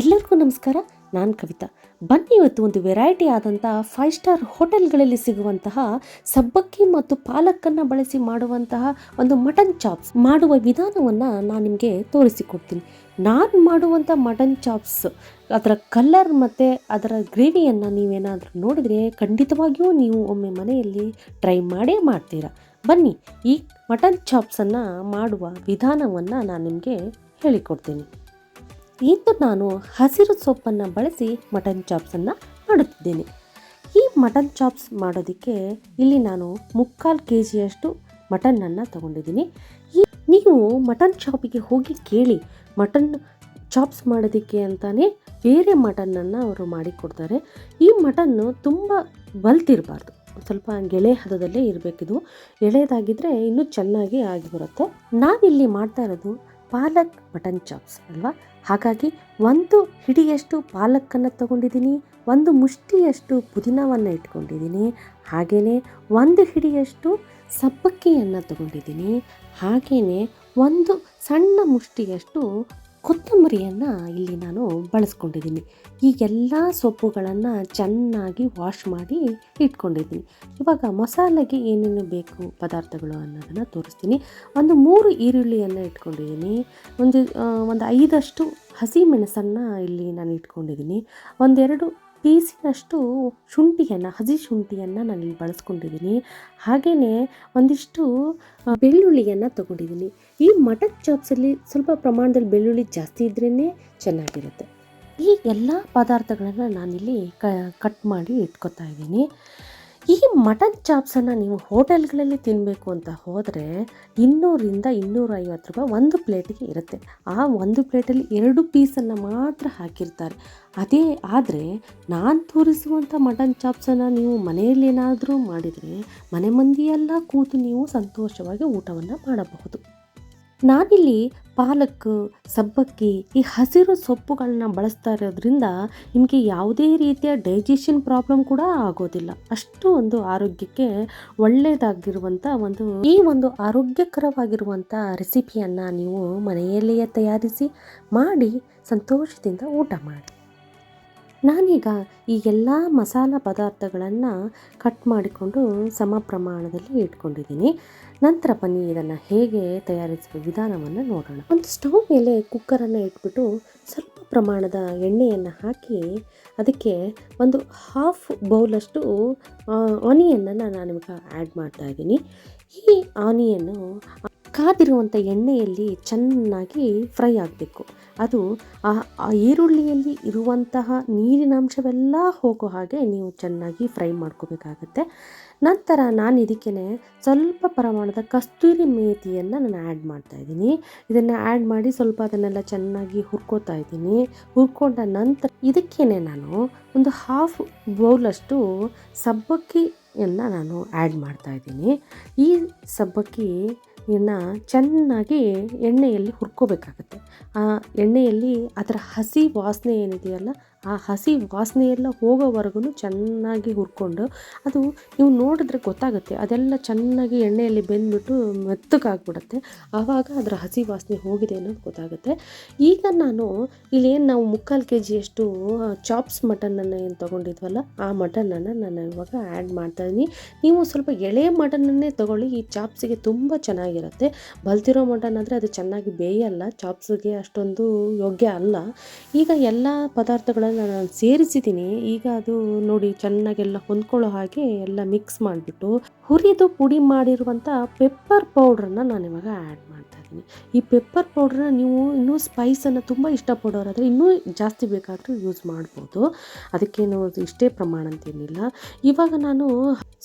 ಎಲ್ಲರಿಗೂ ನಮಸ್ಕಾರ, ನಾನು ಕವಿತಾ. ಬನ್ನಿ ಇವತ್ತು ಒಂದು ವೆರೈಟಿ ಆದಂಥ ಫೈವ್ ಸ್ಟಾರ್ ಹೋಟೆಲ್ಗಳಲ್ಲಿ ಸಿಗುವಂತಹ ಸಬ್ಬಕ್ಕಿ ಮತ್ತು ಪಾಲಕ್ಕನ್ನು ಬಳಸಿ ಮಾಡುವಂತಹ ಒಂದು ಮಟನ್ ಚಾಪ್ಸ್ ಮಾಡುವ ವಿಧಾನವನ್ನು ನಾನು ನಿಮಗೆ ತೋರಿಸಿಕೊಡ್ತೀನಿ ನಾನು ಮಾಡುವಂಥ ಮಟನ್ ಚಾಪ್ಸ್ ಅದರ ಕಲರ್ ಮತ್ತು ಅದರ ಗ್ರೇವಿಯನ್ನು ನೀವೇನಾದರೂ ನೋಡಿದರೆ ಖಂಡಿತವಾಗಿಯೂ ನೀವು ಒಮ್ಮೆ ಮನೆಯಲ್ಲಿ ಟ್ರೈ ಮಾಡೇ ಮಾಡ್ತೀರಾ. ಬನ್ನಿ, ಈ ಮಟನ್ ಚಾಪ್ಸನ್ನು ಮಾಡುವ ವಿಧಾನವನ್ನು ನಾನು ನಿಮಗೆ ಹೇಳಿಕೊಡ್ತೀನಿ. ಇಂದು ನಾನು ಹಸಿರು ಸೊಪ್ಪನ್ನು ಬಳಸಿ ಮಟನ್ ಚಾಪ್ಸನ್ನು ಮಾಡುತ್ತಿದ್ದೇನೆ. ಈ ಮಟನ್ ಚಾಪ್ಸ್ ಮಾಡೋದಕ್ಕೆ ಇಲ್ಲಿ ನಾನು ಮುಕ್ಕಾಲು ಕೆ ಜಿಯಷ್ಟು ಮಟನ್ನನ್ನು ತಗೊಂಡಿದ್ದೀನಿ. ಈ ನೀವು ಮಟನ್ ಶಾಪಿಗೆ ಹೋಗಿ ಕೇಳಿ ಮಟನ್ ಚಾಪ್ಸ್ ಮಾಡೋದಕ್ಕೆ ಅಂತಲೇ ಬೇರೆ ಮಟನ್ನನ್ನು ಅವರು ಮಾಡಿಕೊಡ್ತಾರೆ. ಈ ಮಟನ್ನು ತುಂಬ ಬಲ್ತಿರಬಾರ್ದು. ಸ್ವಲ್ಪ ಗೆಳೆ ಹದದಲ್ಲೇ ಇರಬೇಕಿದು. ಎಳೆಯದಾಗಿದ್ದರೆ ಇನ್ನೂ ಚೆನ್ನಾಗಿ ಆಗಿ ಬರುತ್ತೆ ನಾವಿಲ್ಲಿ ಮಾಡ್ತಾ ಇರೋದು ಪಾಲಕ್ ಮಟನ್ ಚಾಪ್ಸ್, ಅಲ್ವಾ? ಹಾಗಾಗಿ ಒಂದು ಹಿಡಿಯಷ್ಟು ಪಾಲಕ್ಕನ್ನು ತಗೊಂಡಿದ್ದೀನಿ, ಒಂದು ಮುಷ್ಟಿಯಷ್ಟು ಪುದೀನವನ್ನು ಇಟ್ಕೊಂಡಿದ್ದೀನಿ ಹಾಗೆಯೇ ಒಂದು ಹಿಡಿಯಷ್ಟು ಸಬ್ಬಕ್ಕಿಯನ್ನು ತಗೊಂಡಿದ್ದೀನಿ ಹಾಗೆಯೇ ಒಂದು ಸಣ್ಣ ಮುಷ್ಟಿಯಷ್ಟು ಕೊತ್ತಂಬರಿಯನ್ನು ಇಲ್ಲಿ ನಾನು ಬಳಸ್ಕೊಂಡಿದ್ದೀನಿ. ಈ ಎಲ್ಲ ಸೊಪ್ಪುಗಳನ್ನು ಚೆನ್ನಾಗಿ ವಾಶ್ ಮಾಡಿ ಇಟ್ಕೊಂಡಿದ್ದೀನಿ. ಇವಾಗ ಮಸಾಲೆಗೆ ಏನೇನು ಬೇಕು ಪದಾರ್ಥಗಳು ಅನ್ನೋದನ್ನು ತೋರಿಸ್ತೀನಿ. ಒಂದು ಮೂರು ಈರುಳ್ಳಿಯನ್ನು ಇಟ್ಕೊಂಡಿದ್ದೀನಿ. ಒಂದು ಒಂದು ಐದಷ್ಟು ಹಸಿ ಮೆಣಸನ್ನು ಇಲ್ಲಿ ನಾನು ಇಟ್ಕೊಂಡಿದ್ದೀನಿ. ಒಂದೆರಡು ಪೀಸಿನಷ್ಟು ಶುಂಠಿಯನ್ನು, ಹಸಿ ಶುಂಠಿಯನ್ನು ನಾನು ಇಲ್ಲಿ ಬಳಸ್ಕೊಂಡಿದ್ದೀನಿ. ಹಾಗೆಯೇ ಒಂದಿಷ್ಟು ಬೆಳ್ಳುಳ್ಳಿಯನ್ನು ತಗೊಂಡಿದ್ದೀನಿ. ಈ ಮಟನ್ ಚಾಪ್ಸಲ್ಲಿ ಸ್ವಲ್ಪ ಪ್ರಮಾಣದಲ್ಲಿ ಬೆಳ್ಳುಳ್ಳಿ ಜಾಸ್ತಿ ಇದ್ರೇ ಚೆನ್ನಾಗಿರುತ್ತೆ. ಈ ಎಲ್ಲ ಪದಾರ್ಥಗಳನ್ನು ನಾನಿಲ್ಲಿ ಕಟ್ ಮಾಡಿ ಇಟ್ಕೊತಾ ಇದ್ದೀನಿ. ಈ ಮಟನ್ ಚಾಪ್ಸನ್ನು ನೀವು ಹೋಟೆಲ್ಗಳಲ್ಲಿ ತಿನ್ನಬೇಕು ಅಂತ ಹೋದರೆ ಇನ್ನೂರಿಂದ ಇನ್ನೂರೈವತ್ತು ರೂಪಾಯಿ ಒಂದು ಪ್ಲೇಟಿಗೆ ಇರುತ್ತೆ. ಆ ಒಂದು ಪ್ಲೇಟಲ್ಲಿ ಎರಡು ಪೀಸನ್ನು ಮಾತ್ರ ಹಾಕಿರ್ತಾರೆ. ಅದೇ ಆದರೆ ನಾನು ತೋರಿಸುವಂಥ ಮಟನ್ ಚಾಪ್ಸನ್ನು ನೀವು ಮನೆಯಲ್ಲಿ ಏನಾದರೂ ಮಾಡಿದರೆ ಮನೆ ಮಂದಿಯೆಲ್ಲ ಕೂತು ನೀವು ಸಂತೋಷವಾಗಿ ಊಟವನ್ನು ಮಾಡಬಹುದು. ನಾನಿಲ್ಲಿ ಪಾಲಕ್, ಸಬ್ಬಕ್ಕಿ ಈ ಹಸಿರು ಸೊಪ್ಪುಗಳನ್ನ ಬಳಸ್ತಾ ಇರೋದ್ರಿಂದ ನಿಮಗೆ ಯಾವುದೇ ರೀತಿಯ ಡೈಜೆಷನ್ ಪ್ರಾಬ್ಲಮ್ ಕೂಡ ಆಗೋದಿಲ್ಲ. ಅಷ್ಟು ಒಂದು ಆರೋಗ್ಯಕ್ಕೆ ಒಳ್ಳೆಯದಾಗಿರುವಂಥ ಒಂದು ಈ ಒಂದು ಆರೋಗ್ಯಕರವಾಗಿರುವಂಥ ರೆಸಿಪಿಯನ್ನು ನೀವು ಮನೆಯಲ್ಲಿಯೇ ತಯಾರಿಸಿ ಮಾಡಿ ಸಂತೋಷದಿಂದ ಊಟ ಮಾಡಿ. ನಾನೀಗ ಈ ಎಲ್ಲ ಮಸಾಲ ಪದಾರ್ಥಗಳನ್ನು ಕಟ್ ಮಾಡಿಕೊಂಡು ಸಮ ಪ್ರಮಾಣದಲ್ಲಿ ಇಟ್ಕೊಂಡಿದ್ದೀನಿ. ನಂತರ ಬನ್ನಿ ಇದನ್ನು ಹೇಗೆ ತಯಾರಿಸುವ ವಿಧಾನವನ್ನು ನೋಡೋಣ. ಒಂದು ಸ್ಟವ್ ಮೇಲೆ ಕುಕ್ಕರನ್ನು ಇಟ್ಬಿಟ್ಟು ಸ್ವಲ್ಪ ಪ್ರಮಾಣದ ಎಣ್ಣೆಯನ್ನು ಹಾಕಿ ಅದಕ್ಕೆ ಒಂದು ಹಾಫ್ ಬೌಲಷ್ಟು ಆನಿಯನ್ನನ್ನು ನಾನು ನಿಮಗೆ ಆ್ಯಡ್ ಮಾಡ್ತಾ ಇದ್ದೀನಿ. ಈ ಆನಿಯನ್ನು ಕಾದಿರುವಂಥ ಎಣ್ಣೆಯಲ್ಲಿ ಚೆನ್ನಾಗಿ ಫ್ರೈ ಆಗಬೇಕು. ಅದು ಆ ಈರುಳ್ಳಿಯಲ್ಲಿ ಇರುವಂತಹ ನೀರಿನಾಂಶವೆಲ್ಲ ಹೋಗೋ ಹಾಗೆ ನೀವು ಚೆನ್ನಾಗಿ ಫ್ರೈ ಮಾಡ್ಕೋಬೇಕಾಗತ್ತೆ. ನಂತರ ನಾನು ಇದಕ್ಕೆ ಸ್ವಲ್ಪ ಪ್ರಮಾಣದ ಕಸ್ತೂರಿ ಮೇಥಿಯನ್ನು ನಾನು ಆ್ಯಡ್ ಮಾಡ್ತಾ ಇದ್ದೀನಿ. ಇದನ್ನು ಆ್ಯಡ್ ಮಾಡಿ ಸ್ವಲ್ಪ ಅದನ್ನೆಲ್ಲ ಚೆನ್ನಾಗಿ ಹುರ್ಕೋತಾ ಇದ್ದೀನಿ. ಹುರ್ಕೊಂಡ ನಂತರ ಇದಕ್ಕೇ ನಾನು ಒಂದು ಹಾಫ್ ಬೌಲಷ್ಟು ಸಬ್ಬಕ್ಕಿಯನ್ನು ನಾನು ಆ್ಯಡ್ ಮಾಡ್ತಾ ಇದ್ದೀನಿ. ಈ ಸಬ್ಬಕ್ಕಿ ಇನ್ನು ಚೆನ್ನಾಗಿ ಎಣ್ಣೆಯಲ್ಲಿ ಹುರ್ಕೋಬೇಕಾಗತ್ತೆ. ಆ ಎಣ್ಣೆಯಲ್ಲಿ ಅದರ ಹಸಿ ವಾಸನೆ ಏನಿದೆಯಲ್ಲ, ಆ ಹಸಿ ವಾಸನೆ ಎಲ್ಲ ಹೋಗೋವರೆಗೂ ಚೆನ್ನಾಗಿ ಹುರ್ಕೊಂಡು ಅದು ನೀವು ನೋಡಿದ್ರೆ ಗೊತ್ತಾಗುತ್ತೆ. ಅದೆಲ್ಲ ಚೆನ್ನಾಗಿ ಎಣ್ಣೆಯಲ್ಲಿ ಬೆಂದ್ಬಿಟ್ಟು ಮೆತ್ತಗಾಗ್ಬಿಡುತ್ತೆ. ಆವಾಗ ಅದರ ಹಸಿ ವಾಸನೆ ಹೋಗಿದೆ ಅನ್ನೋದು ಗೊತ್ತಾಗುತ್ತೆ. ಈಗ ನಾನು ಇಲ್ಲೇನು ನಾವು ಮುಕ್ಕಾಲು ಕೆ ಜಿಯಷ್ಟು ಚಾಪ್ಸ್ ಮಟನನ್ನು ಏನು ತೊಗೊಂಡಿದ್ವಲ್ಲ, ಆ ಮಟನನ್ನು ನಾನು ಇವಾಗ ಆ್ಯಡ್ ಮಾಡ್ತಾ ಇದ್ದೀನಿ ನೀವು ಸ್ವಲ್ಪ ಎಳೆ ಮಟನನ್ನೇ ತೊಗೊಳ್ಳಿ, ಈ ಚಾಪ್ಸಿಗೆ ತುಂಬ ಚೆನ್ನಾಗಿರುತ್ತೆ. ಬಲ್ತಿರೋ ಮಟನ್ ಆದರೆ ಅದು ಚೆನ್ನಾಗಿ ಬೇಯಲ್ಲ, ಚಾಪ್ಸ್ಗೆ ಅಷ್ಟೊಂದು ಯೋಗ್ಯ ಅಲ್ಲ. ಈಗ ಎಲ್ಲ ಪದಾರ್ಥಗಳನ್ನು ನಾನು ಸೇರಿಸಿದ್ದೀನಿ ಈಗ ಅದು ನೋಡಿ ಚೆನ್ನಾಗೆಲ್ಲ ಹೊಂದ್ಕೊಳ್ಳೋ ಹಾಗೆ ಎಲ್ಲ ಮಿಕ್ಸ್ ಮಾಡಿಬಿಟ್ಟು ಹುರಿದು ಪುಡಿ ಮಾಡಿರುವಂಥ ಪೆಪ್ಪರ್ ಪೌಡ್ರನ್ನ ನಾನು ಇವಾಗ ಆ್ಯಡ್ ಮಾಡ್ತಾ ಇದ್ದೀನಿ. ಈ ಪೆಪ್ಪರ್ ಪೌಡ್ರನ್ನ ನೀವು ಇನ್ನೂ ಸ್ಪೈಸನ್ನು ತುಂಬ ಇಷ್ಟಪಡೋರಾದರೆ ಇನ್ನೂ ಜಾಸ್ತಿ ಬೇಕಾದರೂ ಯೂಸ್ ಮಾಡ್ಬೋದು. ಅದಕ್ಕೇನು ಅದು ಇಷ್ಟೇ ಪ್ರಮಾಣ ಅಂತೇನಿಲ್ಲ ಇವಾಗ ನಾನು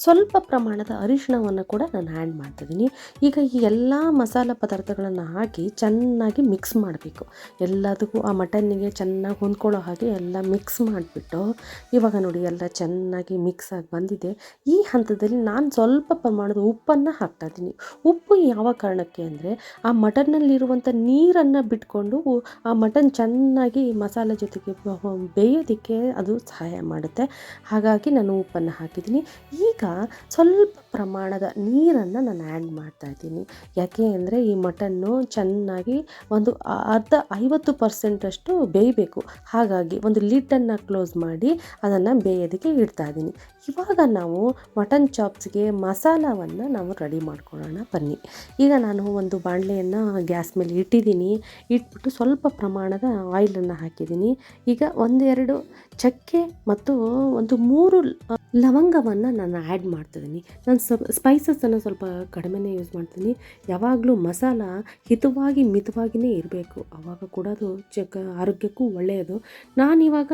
ಸ್ವಲ್ಪ ಪ್ರಮಾಣದ ಅರಿಶಿಣವನ್ನು ಕೂಡ ನಾನು ಆ್ಯಡ್ ಮಾಡ್ತಿದ್ದೀನಿ. ಈಗ ಈ ಎಲ್ಲ ಮಸಾಲೆ ಪದಾರ್ಥಗಳನ್ನು ಹಾಕಿ ಚೆನ್ನಾಗಿ ಮಿಕ್ಸ್ ಮಾಡಬೇಕು. ಎಲ್ಲದಕ್ಕೂ ಆ ಮಟನ್ನಿಗೆ ಚೆನ್ನಾಗಿ ಹೊಂದ್ಕೊಳ್ಳೋ ಹಾಗೆ ಎಲ್ಲ ಮಿಕ್ಸ್ ಮಾಡಿಬಿಟ್ಟು, ಇವಾಗ ನೋಡಿ ಎಲ್ಲ ಚೆನ್ನಾಗಿ ಮಿಕ್ಸ್ ಆಗಿ ಬಂದಿದೆ. ಈ ಹಂತದಲ್ಲಿ ನಾನು ಸ್ವಲ್ಪ ಪ್ರಮಾಣದ ಉಪ್ಪನ್ನು ಹಾಕ್ತಾ ಇದ್ದೀನಿ. ಉಪ್ಪು ಯಾವ ಕಾರಣಕ್ಕೆ ಅಂದರೆ, ಆ ಮಟನ್ನಲ್ಲಿರುವಂಥ ನೀರನ್ನು ಬಿಟ್ಕೊಂಡು ಆ ಮಟನ್ ಚೆನ್ನಾಗಿ ಮಸಾಲೆ ಜೊತೆಗೆ ಬೇಯೋದಕ್ಕೆ ಅದು ಸಹಾಯ ಮಾಡುತ್ತೆ. ಹಾಗಾಗಿ ನಾನು ಉಪ್ಪನ್ನು ಹಾಕಿದ್ದೀನಿ. ಈಗ ಸ್ವಲ್ಪ ಪ್ರಮಾಣದ ನೀರನ್ನು ನಾನು ಆ್ಯಡ್ ಮಾಡ್ತಾ ಇದ್ದೀನಿ. ಯಾಕೆ ಅಂದರೆ ಈ ಮಟನ್ನು ಚೆನ್ನಾಗಿ ಒಂದು ಅರ್ಧ ಐವತ್ತು ಪರ್ಸೆಂಟಷ್ಟು ಬೇಯಬೇಕು. ಹಾಗಾಗಿ ಒಂದು ಲಿಡ್ಡನ್ನು ಕ್ಲೋಸ್ ಮಾಡಿ ಅದನ್ನು ಬೇಯೋದಕ್ಕೆ ಇಡ್ತಾ ಇದ್ದೀನಿ. ಇವಾಗ ನಾವು ಮಟನ್ ಚಾಪ್ಸ್ಗೆ ಮಸಾಲವನ್ನು ನಾವು ರೆಡಿ ಮಾಡ್ಕೊಳ್ಳೋಣ. ಬನ್ನಿ. ಈಗ ನಾನು ಒಂದು ಬಾಣಲೆಯನ್ನು ಗ್ಯಾಸ್ ಮೇಲೆ ಇಟ್ಟಿದ್ದೀನಿ. ಇಟ್ಬಿಟ್ಟು ಸ್ವಲ್ಪ ಪ್ರಮಾಣದ ಆಯಿಲನ್ನು ಹಾಕಿದ್ದೀನಿ. ಈಗ ಒಂದೆರಡು ಚಕ್ಕೆ ಮತ್ತು ಒಂದು ಮೂರು ಲವಂಗವನ್ನು ನಾನು ಆ್ಯಡ್ ಮಾಡ್ತಿದ್ದೀನಿ ನಾನು ಸ್ವಲ್ಪ ಸ್ಪೈಸಸನ್ನು ಸ್ವಲ್ಪ ಕಡಿಮೆನೇ ಯೂಸ್ ಮಾಡ್ತೀನಿ ಯಾವಾಗಲೂ ಮಸಾಲ ಹಿತವಾಗಿ ಮಿತವಾಗಿಯೇ ಇರಬೇಕು. ಆವಾಗ ಕೂಡ ಅದು ಚಕ ಆರೋಗ್ಯಕ್ಕೂ ಒಳ್ಳೆಯದು ನಾನಿವಾಗ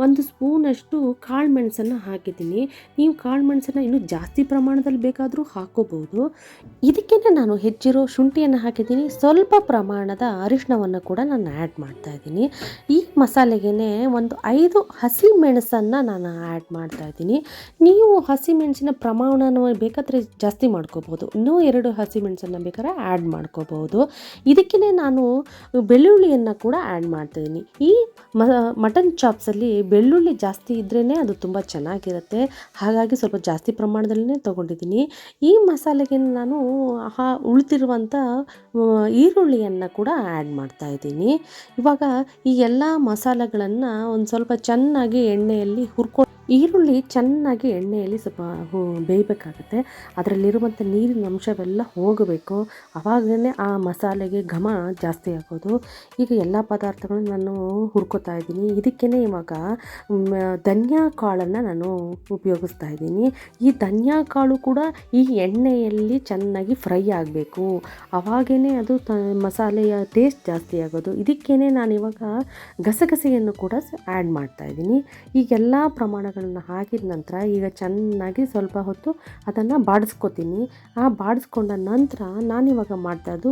ಒಂದು ಸ್ಪೂನಷ್ಟು ಕಾಳು ಮೆಣಸನ್ನು ಹಾಕಿದ್ದೀನಿ ನೀವು ಕಾಳು ಮೆಣಸನ್ನು ಇನ್ನೂ ಜಾಸ್ತಿ ಪ್ರಮಾಣದಲ್ಲಿ ಬೇಕಾದರೂ ಹಾಕೋಬೋದು. ಇದಕ್ಕೇ ನಾನು ಹೆಚ್ಚಿರೋ ಶುಂಠಿಯನ್ನು ಹಾಕಿದ್ದೀನಿ ಸ್ವಲ್ಪ ಪ್ರಮಾಣದ ಅರಿಶಿಣವನ್ನು ಕೂಡ ನಾನು ಆ್ಯಡ್ ಮಾಡ್ತಾ ಇದ್ದೀನಿ ಈ ಮಸಾಲೆಗೆ ಒಂದು ಐದು ಹಸಿ ಮೆಣಸನ್ನು ನಾನು ಆ್ಯಡ್ ಮಾಡ್ತಾ ಇದ್ದೀನಿ ನೀವು ಹಸಿ ಮೆಣಸಿನ ಪ್ರಮಾಣನ ಬೇಕಾದರೆ ಜಾಸ್ತಿ ಮಾಡ್ಕೋಬೋದು ಇನ್ನೂ ಎರಡು ಹಸಿ ಮೆಣಸನ್ನು ಬೇಕಾದ್ರೆ ಆ್ಯಡ್ ಮಾಡ್ಕೋಬೋದು ಇದಕ್ಕೇ ನಾನು ಬೆಳ್ಳುಳ್ಳಿಯನ್ನು ಕೂಡ ಆ್ಯಡ್ ಮಾಡ್ತಾಯಿದ್ದೀನಿ ಈ ಮಟನ್ ಚಾಪ್ಸಲ್ಲಿ ಬೆಳ್ಳುಳ್ಳಿ ಜಾಸ್ತಿ ಇದ್ರೇ ಅದು ತುಂಬ ಚೆನ್ನಾಗಿರುತ್ತೆ. ಹಾಗಾಗಿ ಸ್ವಲ್ಪ ಜಾಸ್ತಿ ಪ್ರಮಾಣದಲ್ಲೇ ತೊಗೊಂಡಿದ್ದೀನಿ. ಈ ಮಸಾಲೆಗೆ ನಾನು ಹಾ ಉಳಿದಿರುವಂಥ ಈರುಳ್ಳಿಯನ್ನು ಕೂಡ ಆ್ಯಡ್ ಮಾಡ್ತಾ ಇದ್ದೀನಿ. ಇವಾಗ ಈ ಎಲ್ಲ ಮಸಾಲೆಗಳನ್ನು ಒಂದು ಸ್ವಲ್ಪ ಚೆನ್ನಾಗಿ ಎಣ್ಣೆಯಲ್ಲಿ ಹುರ್ಕೊಂಡು ಈರುಳ್ಳಿ ಚೆನ್ನಾಗಿ ಎಣ್ಣೆಯಲ್ಲಿ ಸ್ವಲ್ಪ ಹು ಬೇಯಬೇಕಾಗುತ್ತೆ. ಅದರಲ್ಲಿರುವಂಥ ನೀರಿನ ಅಂಶವೆಲ್ಲ ಹೋಗಬೇಕು. ಆವಾಗಲೇ ಆ ಮಸಾಲೆಗೆ ಘಮ ಜಾಸ್ತಿ ಆಗೋದು. ಈಗ ಎಲ್ಲ ಪದಾರ್ಥಗಳನ್ನು ನಾನು ಹುರ್ಕೋತಾ ಇದ್ದೀನಿ. ಇದಕ್ಕೇ ಇವಾಗ ಧನ್ಯಾ ಕಾಳನ್ನು ನಾನು ಉಪಯೋಗಿಸ್ತಾ ಇದ್ದೀನಿ. ಈ ಧನಿಯಾ ಕಾಳು ಕೂಡ ಈ ಎಣ್ಣೆಯಲ್ಲಿ ಚೆನ್ನಾಗಿ ಫ್ರೈ ಆಗಬೇಕು. ಆವಾಗೇ ಅದು ತ, ಮಸಾಲೆಯ ಟೇಸ್ಟ್ ಜಾಸ್ತಿ ಆಗೋದು. ಇದಕ್ಕೇ ನಾನಿವಾಗ ಗಸಗಸೆಯನ್ನು ಕೂಡ ಆ್ಯಡ್ ಮಾಡ್ತಾ ಇದ್ದೀನಿ. ಈಗೆಲ್ಲ ಪ್ರಮಾಣಗಳನ್ನು ಹಾಕಿದ ನಂತರ ಈಗ ಚೆನ್ನಾಗಿ ಸ್ವಲ್ಪ ಹೊತ್ತು ಅದನ್ನು ಬಾಡಿಸ್ಕೋತೀನಿ. ಆ ಬಾಡಿಸ್ಕೊಂಡ ನಂತರ ನಾನಿವಾಗ ಮಾಡ್ತಾ ಇದ್ದು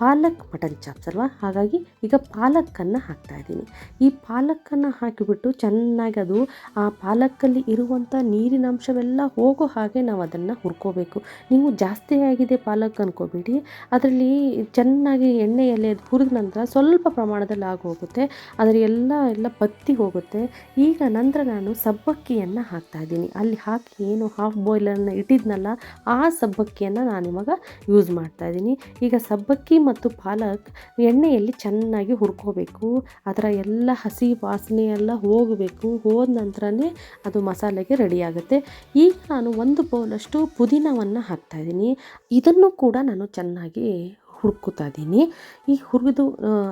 ಪಾಲಕ್ ಮಟನ್ ಚಾಪ್ಸ್ ಅಲ್ವಾ? ಹಾಗಾಗಿ ಈಗ ಪಾಲಕ್ಕನ್ನು ಹಾಕ್ತಾ ಇದ್ದೀನಿ. ಈ ಪಾಲಕ್ಕನ್ನು ಹಾಕಿಬಿಟ್ಟು ಚೆನ್ನಾಗಿ ಅದು ಆ ಪಾಲಕ್ಕಲ್ಲಿ ಇರುವಂಥ ನೀರಿನ ಅಂಶವೆಲ್ಲ ಹೋಗೋ ಹಾಗೆ ನಾವು ಅದನ್ನು ಹುರ್ಕೋಬೇಕು. ನೀವು ಜಾಸ್ತಿ ಆಗಿದೆ ಪಾಲಕ್ ಅನ್ಕೋಬೇಡಿ. ಅದರಲ್ಲಿ ಚೆನ್ನಾಗಿ ಎಣ್ಣೆಯಲ್ಲಿ ಅದು ಹುರಿದ ನಂತರ ಸ್ವಲ್ಪ ಪ್ರಮಾಣದಲ್ಲಿ ಆಗೋಗುತ್ತೆ. ಅದರ ಎಲ್ಲ ಎಲ್ಲ ಬತ್ತಿ ಹೋಗುತ್ತೆ. ಈಗ ನಂತರ ನಾನು ಸಬ್ಬಕ್ಕಿಯನ್ನು ಹಾಕ್ತಾ ಇದ್ದೀನಿ. ಅಲ್ಲಿ ಹಾಕಿ ಏನು ಹಾಫ್ ಬಾಯ್ಲನ್ನು ಇಟ್ಟಿದ್ನಲ್ಲ, ಆ ಸಬ್ಬಕ್ಕಿಯನ್ನು ನಾನಿವಾಗ ಯೂಸ್ ಮಾಡ್ತಾ ಇದ್ದೀನಿ. ಈಗ ಸಬ್ಬಕ್ಕಿ ಮತ್ತು ಪಾಲಕ್ ಎಣ್ಣೆಯಲ್ಲಿ ಚೆನ್ನಾಗಿ ಹುರ್ಕೋಬೇಕು. ಅದರ ಎಲ್ಲ ಹಸಿ ವಾಸನೆ ಎಲ್ಲ ಹೋಗಬೇಕು. ಹೋದ ನಂತರನೇ ಅದು ಮಸಾಲೆಗೆ ರೆಡಿಯಾಗುತ್ತೆ ಈಗ ನಾನು ಒಂದು ಬೌಲಷ್ಟು ಪುದೀನವನ್ನು ಹಾಕ್ತಾಯಿದ್ದೀನಿ ಇದನ್ನು ಕೂಡ ನಾನು ಚೆನ್ನಾಗಿ ಹುರ್ಕೋತಾ ಇದ್ದೀನಿ. ಈ ಹುರಿದು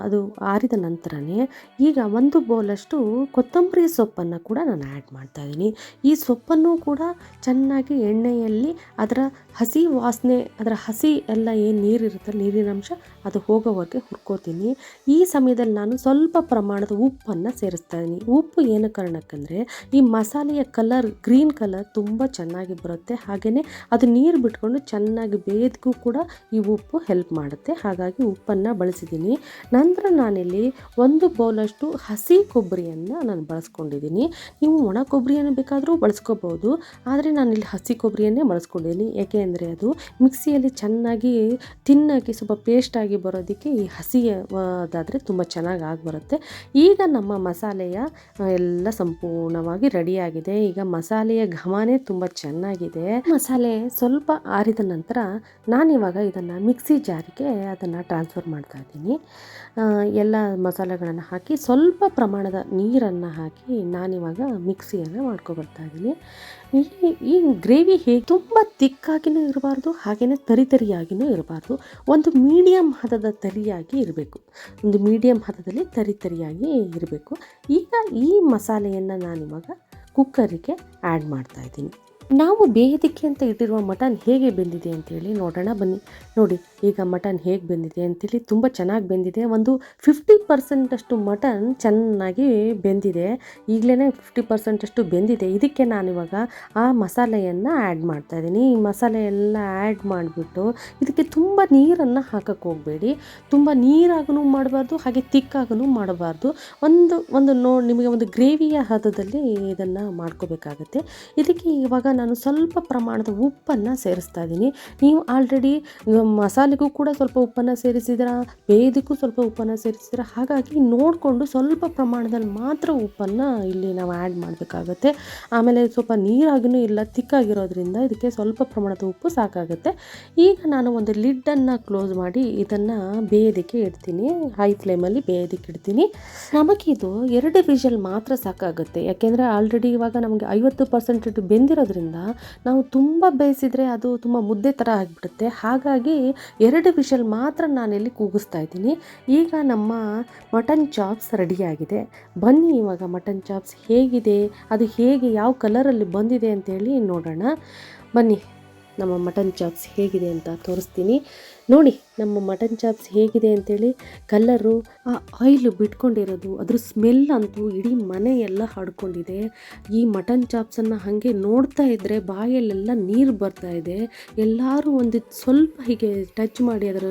ಅದು ಆರಿದ ನಂತರನೇ ಈಗ ಒಂದು ಬೌಲಷ್ಟು ಕೊತ್ತಂಬರಿ ಸೊಪ್ಪನ್ನು ಕೂಡ ನಾನು ಆ್ಯಡ್ ಮಾಡ್ತಾ ಇದ್ದೀನಿ. ಈ ಸೊಪ್ಪನ್ನು ಕೂಡ ಚೆನ್ನಾಗಿ ಎಣ್ಣೆಯಲ್ಲಿ ಅದರ ಹಸಿ ವಾಸನೆ, ಅದರ ಹಸಿ ಎಲ್ಲ ಏನು ನೀರಿರುತ್ತೆ ನೀರಿನ ಅಂಶ ಅದು ಹೋಗೋವರೆಗೆ ಹುರ್ಕೋತೀನಿ. ಈ ಸಮಯದಲ್ಲಿ ನಾನು ಸ್ವಲ್ಪ ಪ್ರಮಾಣದ ಉಪ್ಪನ್ನು ಸೇರಿಸ್ತಾ ಇದ್ದೀನಿ. ಉಪ್ಪು ಏನು ಕಾರಣಕ್ಕಂದರೆ ಈ ಮಸಾಲೆಯ ಕಲರ್, ಗ್ರೀನ್ ಕಲರ್ ತುಂಬ ಚೆನ್ನಾಗಿ ಬರುತ್ತೆ. ಹಾಗೆಯೇ ಅದು ನೀರು ಬಿಟ್ಕೊಂಡು ಚೆನ್ನಾಗಿ ಬೇಯದಕ್ಕೂ ಕೂಡ ಈ ಉಪ್ಪು ಹೆಲ್ಪ್ ಮಾಡುತ್ತೆ. ಹಾಗಾಗಿ ಉಪ್ಪನ್ನು ಬಳಸಿದ್ದೀನಿ. ನಂತರ ನಾನಿಲ್ಲಿ ಒಂದು ಬೌಲಷ್ಟು ಹಸಿ ಕೊಬ್ಬರಿಯನ್ನು ನಾನು ಬಳಸ್ಕೊಂಡಿದ್ದೀನಿ. ನೀವು ಒಣ ಕೊಬ್ಬರಿಯನ್ನು ಬೇಕಾದರೂ ಬಳಸ್ಕೋಬೋದು. ಆದರೆ ನಾನಿಲ್ಲಿ ಹಸಿ ಕೊಬ್ಬರಿಯನ್ನೇ ಬಳಸ್ಕೊಂಡಿದ್ದೀನಿ. ಏಕೆ ಅಂದರೆ ಅದು ಮಿಕ್ಸಿಯಲ್ಲಿ ಚೆನ್ನಾಗಿ ತಿನ್ನೋಕ್ಕೆ ಸ್ವಲ್ಪ ಪೇಸ್ಟಾಗಿ ಬರೋದಕ್ಕೆ ಈ ಹಸಿಯದಾದರೆ ತುಂಬ ಚೆನ್ನಾಗಿ ಆಗಿ ಬರುತ್ತೆ ಈಗ ನಮ್ಮ ಮಸಾಲೆಯ ಎಲ್ಲ ಸಂಪೂರ್ಣವಾಗಿ ರೆಡಿಯಾಗಿದೆ. ಈಗ ಮಸಾಲೆಯ ಘಮನೇ ತುಂಬ ಚೆನ್ನಾಗಿದೆ. ಮಸಾಲೆ ಸ್ವಲ್ಪ ಆರಿದ ನಂತರ ನಾನಿವಾಗ ಇದನ್ನು ಮಿಕ್ಸಿ ಜಾರಿಗೆ ಅದನ್ನು ಟ್ರಾನ್ಸ್ಫರ್ ಮಾಡ್ತಾ ಇದ್ದೀನಿ. ಎಲ್ಲ ಮಸಾಲೆಗಳನ್ನು ಹಾಕಿ ಸ್ವಲ್ಪ ಪ್ರಮಾಣದ ನೀರನ್ನು ಹಾಕಿ ನಾನಿವಾಗ ಮಿಕ್ಸಿಯನ್ನು ಮಾಡ್ಕೊಬರ್ತಾ ಇದ್ದೀನಿ. ಈ ಈ ಗ್ರೇವಿ ಹೇಗೆ ತುಂಬ ತಿಕ್ಕಾಗಿನೂ ಇರಬಾರ್ದು ಹಾಗೆಯೇ ತರಿ ತರಿಯಾಗಿನೂ ಇರಬಾರ್ದು. ಒಂದು ಮೀಡಿಯಮ್ ಹದದ ತರಿಯಾಗಿ ಇರಬೇಕು. ಒಂದು ಮೀಡಿಯಮ್ ಹದದಲ್ಲಿ ತರಿ ತರಿಯಾಗಿ ಇರಬೇಕು. ಈಗ ಈ ಮಸಾಲೆಯನ್ನು ನಾನಿವಾಗ ಕುಕ್ಕರಿಗೆ ಆ್ಯಡ್ ಮಾಡ್ತಾ ಇದ್ದೀನಿ. ನಾವು ಬೇಯೋದಕ್ಕೆ ಅಂತ ಇಟ್ಟಿರುವ ಮಟನ್ ಹೇಗೆ ಬೆಂದಿದೆ ಅಂತೇಳಿ ನೋಡೋಣ ಬನ್ನಿ. ನೋಡಿ, ಈಗ ಮಟನ್ ಹೇಗೆ ಬೆಂದಿದೆ ಅಂತೇಳಿ ತುಂಬ ಚೆನ್ನಾಗಿ ಬೆಂದಿದೆ. ಒಂದು ಫಿಫ್ಟಿ ಪರ್ಸೆಂಟಷ್ಟು ಮಟನ್ ಚೆನ್ನಾಗಿ ಬೆಂದಿದೆ. ಈಗಲೇ ಫಿಫ್ಟಿ ಪರ್ಸೆಂಟಷ್ಟು ಬೆಂದಿದೆ. ಇದಕ್ಕೆ ನಾನಿವಾಗ ಆ ಮಸಾಲೆಯನ್ನು ಆ್ಯಡ್ ಮಾಡ್ತಾ ಇದ್ದೀನಿ. ಈ ಮಸಾಲೆ ಎಲ್ಲ ಆ್ಯಡ್ ಮಾಡಿಬಿಟ್ಟು ಇದಕ್ಕೆ ತುಂಬ ನೀರನ್ನು ಹಾಕಕ್ಕೆ ಹೋಗಬೇಡಿ. ತುಂಬ ನೀರಾಗೂ ಮಾಡಬಾರ್ದು, ಹಾಗೆ ತಿಕ್ಕಾಗೂ ಮಾಡಬಾರ್ದು. ಒಂದು ಒಂದು ನೋ, ನಿಮಗೆ ಒಂದು ಗ್ರೇವಿಯ ಹದದಲ್ಲಿ ಇದನ್ನು ಮಾಡ್ಕೋಬೇಕಾಗತ್ತೆ. ಇದಕ್ಕೆ ಇವಾಗ ನಾನು ಸ್ವಲ್ಪ ಪ್ರಮಾಣದ ಉಪ್ಪನ್ನು ಸೇರಿಸ್ತಾ ಇದ್ದೀನಿ. ನೀವು ಆಲ್ರೆಡಿ ಮಸಾಲೆಗೂ ಕೂಡ ಸ್ವಲ್ಪ ಉಪ್ಪನ್ನು ಸೇರಿಸಿದ್ರ ಬೇಯದಕ್ಕೂ ಸ್ವಲ್ಪ ಉಪ್ಪನ್ನು ಸೇರಿಸಿದ್ರ ಹಾಗಾಗಿ ನೋಡಿಕೊಂಡು ಸ್ವಲ್ಪ ಪ್ರಮಾಣದಲ್ಲಿ ಮಾತ್ರ ಉಪ್ಪನ್ನು ಇಲ್ಲಿ ನಾವು ಆ್ಯಡ್ ಮಾಡಬೇಕಾಗತ್ತೆ. ಆಮೇಲೆ ಸ್ವಲ್ಪ ನೀರಾಗಿನೂ ಇಲ್ಲ, ತಿಕ್ಕಾಗಿರೋದ್ರಿಂದ ಇದಕ್ಕೆ ಸ್ವಲ್ಪ ಪ್ರಮಾಣದ ಉಪ್ಪು ಸಾಕಾಗುತ್ತೆ. ಈಗ ನಾನು ಒಂದು ಲಿಡ್ಡನ್ನು ಕ್ಲೋಸ್ ಮಾಡಿ ಇದನ್ನು ಬೇಯೋದಕ್ಕೆ ಇಡ್ತೀನಿ. ಹೈ ಫ್ಲೇಮಲ್ಲಿ ಬೇಯೋದಕ್ಕೆ ಇಡ್ತೀನಿ. ನಮಗಿದು ಎರಡು ವಿಷಲ್ ಮಾತ್ರ ಸಾಕಾಗುತ್ತೆ. ಯಾಕೆಂದರೆ ಆಲ್ರೆಡಿ ಇವಾಗ ನಮಗೆ ಐವತ್ತು ಪರ್ಸೆಂಟ್ ಬೆಂದಿರೋದ್ರಿಂದ ನಾವು ತುಂಬ ಬೇಯಿಸಿದರೆ ಅದು ತುಂಬ ಮುದ್ದೆ ಥರ ಆಗಿಬಿಡುತ್ತೆ. ಹಾಗಾಗಿ ಎರಡು ವಿಷಲ್ ಮಾತ್ರ ನಾನಿಲ್ಲಿ ಕೂಗಿಸ್ತಾ ಇದ್ದೀನಿ. ಈಗ ನಮ್ಮ ಮಟನ್ ಚಾಪ್ಸ್ ರೆಡಿಯಾಗಿದೆ ಬನ್ನಿ ಇವಾಗ ಮಟನ್ ಚಾಪ್ಸ್ ಹೇಗಿದೆ, ಅದು ಹೇಗೆ, ಯಾವ ಕಲರಲ್ಲಿ ಬಂದಿದೆ ಅಂತೇಳಿ ನೋಡೋಣ. ಬನ್ನಿ, ನಮ್ಮ ಮಟನ್ ಚಾಪ್ಸ್ ಹೇಗಿದೆ ಅಂತ ತೋರಿಸ್ತೀನಿ. ನೋಡಿ, ನಮ್ಮ ಮಟನ್ ಚಾಪ್ಸ್ ಹೇಗಿದೆ ಅಂತೇಳಿ ಕಲ್ಲರು, ಆ ಆಯಿಲ್ ಬಿಟ್ಕೊಂಡಿರೋದು, ಅದ್ರ ಸ್ಮೆಲ್ ಅಂತೂ ಇಡೀ ಮನೆ ಎಲ್ಲ ಹಡ್ಕೊಂಡಿದೆ ಈ ಮಟನ್ ಚಾಪ್ಸನ್ನು ಹಾಗೆ ನೋಡ್ತಾ ಇದ್ದರೆ ಬಾಯಲ್ಲೆಲ್ಲ ನೀರು ಬರ್ತಾ ಇದೆ. ಎಲ್ಲರೂ ಒಂದು ಸ್ವಲ್ಪ ಹೀಗೆ ಟಚ್ ಮಾಡಿ ಅದರ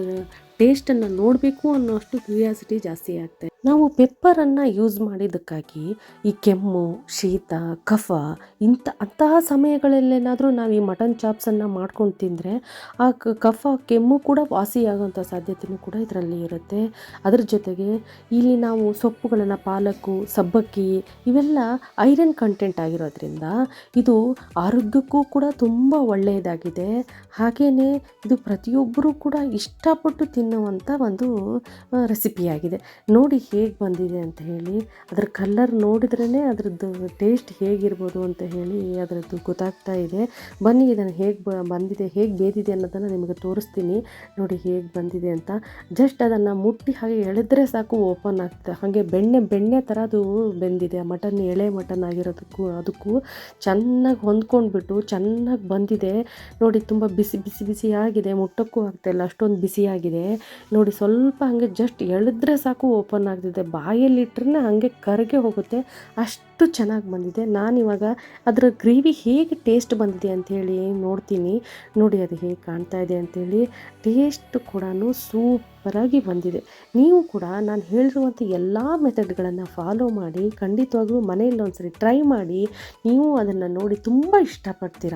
ಟೇಸ್ಟನ್ನು ನೋಡಬೇಕು ಅನ್ನೋ ಅಷ್ಟು ಕ್ಯೂರಿಯಾಸಿಟಿ ಜಾಸ್ತಿ ಆಗ್ತದೆ ನಾವು ಪೆಪ್ಪರನ್ನು ಯೂಸ್ ಮಾಡಿದ್ದಕ್ಕಾಗಿ ಈ ಕೆಮ್ಮು, ಶೀತ, ಕಫ ಇಂಥ ಅಂತಹ ಸಮಯಗಳಲ್ಲೇನಾದರೂ ನಾವು ಈ ಮಟನ್ ಚಾಪ್ಸನ್ನು ಮಾಡ್ಕೊಂಡು ತಿಂದರೆ ಆ ಕಫ, ಕೆಮ್ಮು ಕೂಡ ವಾಸಿಯಾಗುವಂಥ ಸಾಧ್ಯತೆಯೂ ಕೂಡ ಇದರಲ್ಲಿ ಇರುತ್ತೆ. ಅದರ ಜೊತೆಗೆ ಇಲ್ಲಿ ನಾವು ಸೊಪ್ಪುಗಳನ್ನು ಪಾಲಕ್ಕು ಸಬ್ಬಕ್ಕಿ ಇವೆಲ್ಲ ಐರನ್ ಕಂಟೆಂಟ್ ಆಗಿರೋದ್ರಿಂದ ಇದು ಆರೋಗ್ಯಕ್ಕೂ ಕೂಡ ತುಂಬ ಒಳ್ಳೆಯದಾಗಿದೆ. ಹಾಗೆಯೇ ಇದು ಪ್ರತಿಯೊಬ್ಬರೂ ಕೂಡ ಇಷ್ಟಪಟ್ಟು ತಿನ್ನುವಂಥ ಒಂದು ರೆಸಿಪಿಯಾಗಿದೆ ನೋಡಿ ಹೇಗೆ ಬಂದಿದೆ ಅಂತ ಹೇಳಿ, ಅದರ ಕಲ್ಲರ್ ನೋಡಿದ್ರೇ ಅದರದ್ದು ಟೇಸ್ಟ್ ಹೇಗಿರ್ಬೋದು ಅಂತ ಹೇಳಿ ಅದರದ್ದು ಗೊತ್ತಾಗ್ತಾ ಇದೆ. ಬನ್ನಿ ಇದನ್ನು ಹೇಗೆ ಬಂದಿದೆ, ಹೇಗೆ ಬೇದಿದೆ ಅನ್ನೋದನ್ನು ನಿಮಗೆ ತೋರಿಸ್ತೀನಿ. ನೋಡಿ ಹೇಗೆ ಬಂದಿದೆ ಅಂತ. ಜಸ್ಟ್ ಅದನ್ನು ಮುಟ್ಟಿ ಹಾಗೆ ಎಳೆದ್ರೆ ಸಾಕು ಓಪನ್ ಆಗ್ತದೆ. ಹಾಗೆ ಬೆಣ್ಣೆ ಬೆಣ್ಣೆ ಥರ ಅದು ಬೆಂದಿದೆ ಮಟನ್ ಎಳೆ ಮಟನ್ ಆಗಿರೋದಕ್ಕೂ, ಅದಕ್ಕೂ ಚೆನ್ನಾಗಿ ಹೊಂದ್ಕೊಂಡ್ಬಿಟ್ಟು ಚೆನ್ನಾಗಿ ಬಂದಿದೆ. ನೋಡಿ ತುಂಬ ಬಿಸಿ ಬಿಸಿ ಬಿಸಿ ಆಗಿದೆ. ಮುಟ್ಟಕ್ಕೂ ಆಗ್ತಾಯಿಲ್ಲ ಅಷ್ಟೊಂದು ಬಿಸಿಯಾಗಿದೆ. ನೋಡಿ ಸ್ವಲ್ಪ ಹಾಗೆ ಜಸ್ಟ್ ಎಳೆದ್ರೆ ಸಾಕು ಓಪನ್ ಆಗ್ತಿದೆ. ಬಾಯಲ್ಲಿಟ್ರೆ ಹಾಗೆ ಕರಗೆ ಹೋಗುತ್ತೆ. ಅಷ್ಟು ಚೆನ್ನಾಗಿ ಬಂದಿದೆ. ನಾನಿವಾಗ ಅದರ ಗ್ರೇವಿ ಹೇಗೆ ಟೇಸ್ಟ್ ಬಂದಿದೆ ಅಂಥೇಳಿ ನೋಡ್ತೀನಿ. ನೋಡಿ ಅದು ಹೇಗೆ ಕಾಣ್ತಾ ಇದೆ ಅಂಥೇಳಿ ಟೇಸ್ಟ್ ಕೂಡ ಸೂಪರಾಗಿ ಬಂದಿದೆ. ನೀವು ಕೂಡ ನಾನು ಹೇಳಿರುವಂಥ ಎಲ್ಲ ಮೆಥಡ್ಗಳನ್ನು ಫಾಲೋ ಮಾಡಿ, ಖಂಡಿತವಾಗ್ಲೂ ಮನೆಯಲ್ಲಿ ಒಂದ್ಸರಿ ಟ್ರೈ ಮಾಡಿ, ನೀವು ಅದನ್ನು ನೋಡಿ ತುಂಬ ಇಷ್ಟಪಡ್ತೀರ.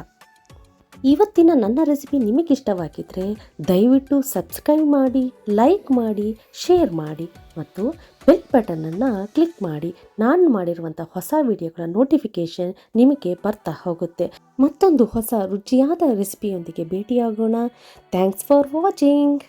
ಇವತ್ತಿನ ನನ್ನ ರೆಸಿಪಿ ನಿಮಗೆ ಇಷ್ಟವಾಗಿದ್ದರೆ ದಯವಿಟ್ಟು ಸಬ್ಸ್ಕ್ರೈಬ್ ಮಾಡಿ, ಲೈಕ್ ಮಾಡಿ, ಶೇರ್ ಮಾಡಿ ಮತ್ತು ಬೆಲ್ ಬಟನನ್ನು ಕ್ಲಿಕ್ ಮಾಡಿ. ನಾನು ಮಾಡಿರುವಂಥ ಹೊಸ ವಿಡಿಯೋಗಳ ನೋಟಿಫಿಕೇಷನ್ ನಿಮಗೆ ಬರ್ತಾ ಹೋಗುತ್ತೆ. ಮತ್ತೊಂದು ಹೊಸ ರುಚಿಯಾದ ರೆಸಿಪಿಯೊಂದಿಗೆ ಭೇಟಿಯಾಗೋಣ. Thanks for watching!